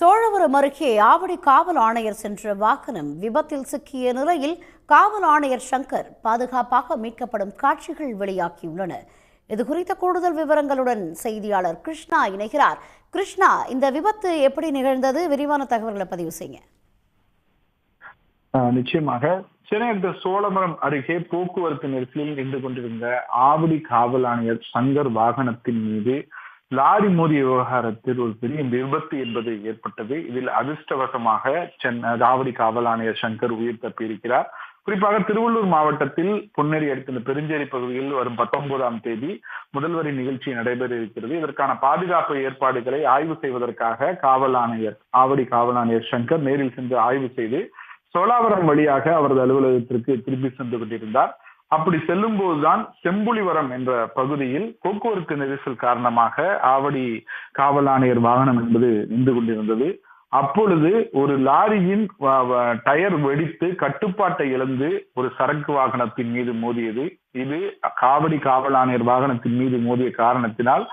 சோழவரம் அருகே ஆவடி காவல் ஆணையர் சென்ற வாகனம் விபத்தில் சிக்கிய நிலையில் காவல் ஆணையர் சங்கர் பாதுகாப்பாக மீட்கப்படும் காட்சிகள் வெளியாகியுள்ளன. இது குறித்த கூடுதல் விவரங்களுடன் செய்தியாளர் கிருஷ்ணா இணைகிறார். கிருஷ்ணா இந்த விபத்து எப்படி நிகழ்ந்தது? விரிவான தகவல்களை பதிவு செய்யுங்க. நிச்சயமாக. சென்னை அடுத்த சோழமரம் அருகே போக்குவரத்து நெரிசலில் நின்று கொண்டிருந்த ஆவடி காவல் ஆணையர் சங்கர் வாகனத்தின் மீது லாரி மோதிய விவகாரத்தில் ஒரு பெரிய விபத்து என்பது ஏற்பட்டது. இதில் அதிர்ஷ்டவசமாக சென்னை ஆவடி காவல் ஆணையர் சங்கர் உயிர் தப்பியிருக்கிறார். குறிப்பாக திருவள்ளூர் மாவட்டத்தில் பொன்னேரி அடுத்த இந்த பெருஞ்சேரி பகுதியில் வரும் பத்தொன்பதாம் தேதி முதல்வரின் நிகழ்ச்சி நடைபெற இருக்கிறது. இதற்கான பாதுகாப்பு ஏற்பாடுகளை ஆய்வு செய்வதற்காக காவல் ஆணையர் ஆவடி காவல் ஆணையர் சங்கர் நேரில் சென்று ஆய்வு செய்து சோழாவரம் வழியாக அவரது அலுவலகத்திற்கு திரும்பி சென்று கொண்டிருந்தார். அப்படி செல்லும்போதுதான் செம்புலிவரம் என்ற பகுதியில் போக்குவரத்து நெரிசல் காரணமாக ஆவடி காவல் ஆணையர் வாகனம் என்பது நின்று கொண்டிருந்தது. அப்பொழுது ஒரு லாரியின் டயர் வெடித்து கட்டுப்பாட்டை இழந்து ஒரு சரக்கு வாகனத்தின் மீது மோதியது. இது காவடி காவல் ஆணையர் வாகனத்தின் மீது மோதிய காரணத்தினால்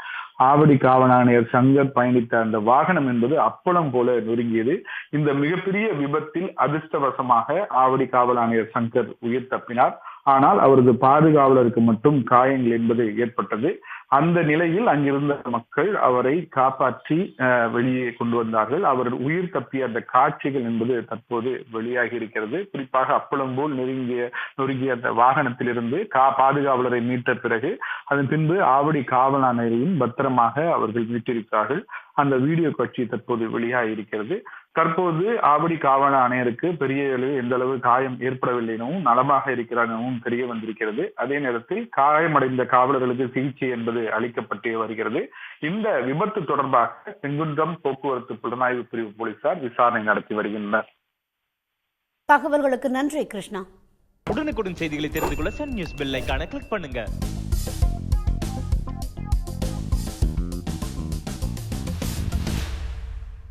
ஆவடி காவல் ஆணையர் சங்கர் பயணித்த அந்த வாகனம் என்பது அப்பளம் போல நொறுங்கியது. இந்த மிகப்பெரிய விபத்தில் அதிர்ஷ்டவசமாக ஆவடி காவல் ஆணையர் சங்கர் உயிர் தப்பினார். ஆனால் அவரது பாதுகாவலருக்கு மட்டும் காயங்கள் என்பது ஏற்பட்டது. அந்த நிலையில் அங்கிருந்த மக்கள் அவரை காப்பாற்றி வெளியே கொண்டு வந்தார்கள். அவர் உயிர் தப்பிய அந்த காட்சிகள் என்பது தற்போது வெளியாகி இருக்கிறது. குறிப்பாக அப்பளம் போல் நெருங்கிய நொறுங்கிய அந்த வாகனத்திலிருந்து கா பாதுகாவலரை மீட்ட பிறகு அதன் பின்பு ஆவடி காவல் ஆணையரையும் பத்திரமாக அவர்கள் மீட்டிருக்கிறார்கள். அந்த வீடியோ காட்சி தற்போது வெளியாகி இருக்கிறது. தற்போது ஆவடி காவல் ஆணையருக்கு பெரிய அளவு எந்த அளவு காயம் ஏற்படவில்லை எனவும் நலமாக இருக்கிறார் எனவும் தெரிய வந்திருக்கிறது. அதே நேரத்தில் காயமடைந்த காவலர்களுக்கு சிகிச்சை என்பது அளிக்கப்பட்டு வருகிறது. இந்த விபத்து தொடர்பாக செங்குன்றம் போக்குவரத்து புலனாய்வு பிரிவு போலீசார் விசாரணை நடத்தி வருகின்றனர். தகவல்களுக்கு நன்றி கிருஷ்ணா. உடனுக்குடன் செய்திகளை தெரிந்து கொள்ள சன் நியூஸ் பெல் ஐகானை கிளிக் பண்ணுங்க.